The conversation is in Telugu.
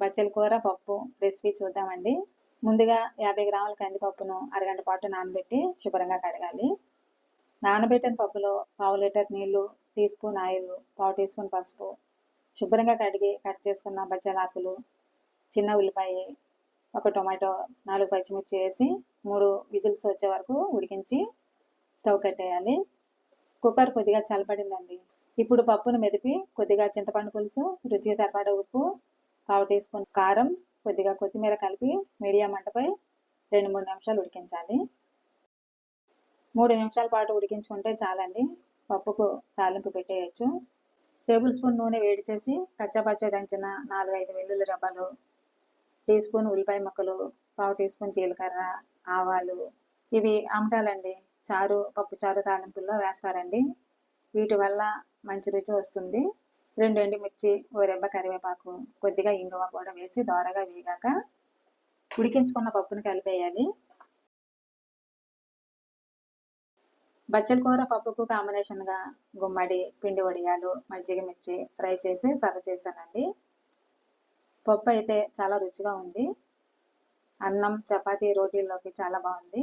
బచ్చల కూర పప్పు రెసిపీ చూద్దామండి. ముందుగా యాభై గ్రాముల కందిపప్పును అరగంట పాటు నానబెట్టి శుభ్రంగా కడగాలి. నానబెట్టిన పప్పులో పావు లీటర్ నీళ్ళు టీ స్పూన్ ఆయిల్ పావు టీ స్పూన్ పసుపు. శుభ్రంగా కడిగి కట్ చేసుకున్న బచ్చల ఆకులు చిన్న ఉల్లిపాయ ఒక టొమాటో నాలుగు పచ్చిమిర్చి వేసి మూడు విజిల్స్ వచ్చే వరకు ఉడికించి స్టవ్ కట్టేయాలి. కుక్కర్ కొద్దిగా చల్లబడిందండి. ఇప్పుడు పప్పును మెదిపి కొద్దిగా చింతపండు పులుసు రుచికి సరిపడా ఉప్పు పావు టీ స్పూన్ కారం కొద్దిగా కొత్తిమీర కలిపి మీడియం మంటపై రెండు మూడు నిమిషాలు ఉడికించాలి. మూడు నిమిషాల పాటు ఉడికించుకుంటే చాలండి. పప్పుకు తాలింపు పెట్టేయచ్చు. టేబుల్ స్పూన్ నూనె వేడి చేసి పచ్చపచ్చ దంచిన నాలుగు ఐదు వెల్లుల్లి రబ్బలు టీ స్పూన్ ఉల్లిపాయ ముక్కలు పావు టీ స్పూన్ జీలకర్ర ఆవాలు. ఇవి అమటాలండి చారు పప్పు చారు తాలింపుల్లో వేస్తారండి. వీటి వల్ల మంచి రుచి వస్తుంది. రెండు ఎండుమిర్చి ఓ రెబ్బ కరివేపాకు కొద్దిగా ఇంగువ కూడా వేసి దోరగా వేగాక ఉడికించుకున్న పప్పుని కలిపేయాలి. బచ్చల కూర పప్పుకు కాంబినేషన్గా గుమ్మడి పిండి వడియాలు మజ్జిగ మిర్చి ఫ్రై చేసి సర్వ్ చేశానండి. పప్పు అయితే చాలా రుచిగా ఉంది. అన్నం చపాతీ రోటీల్లోకి చాలా బాగుంది.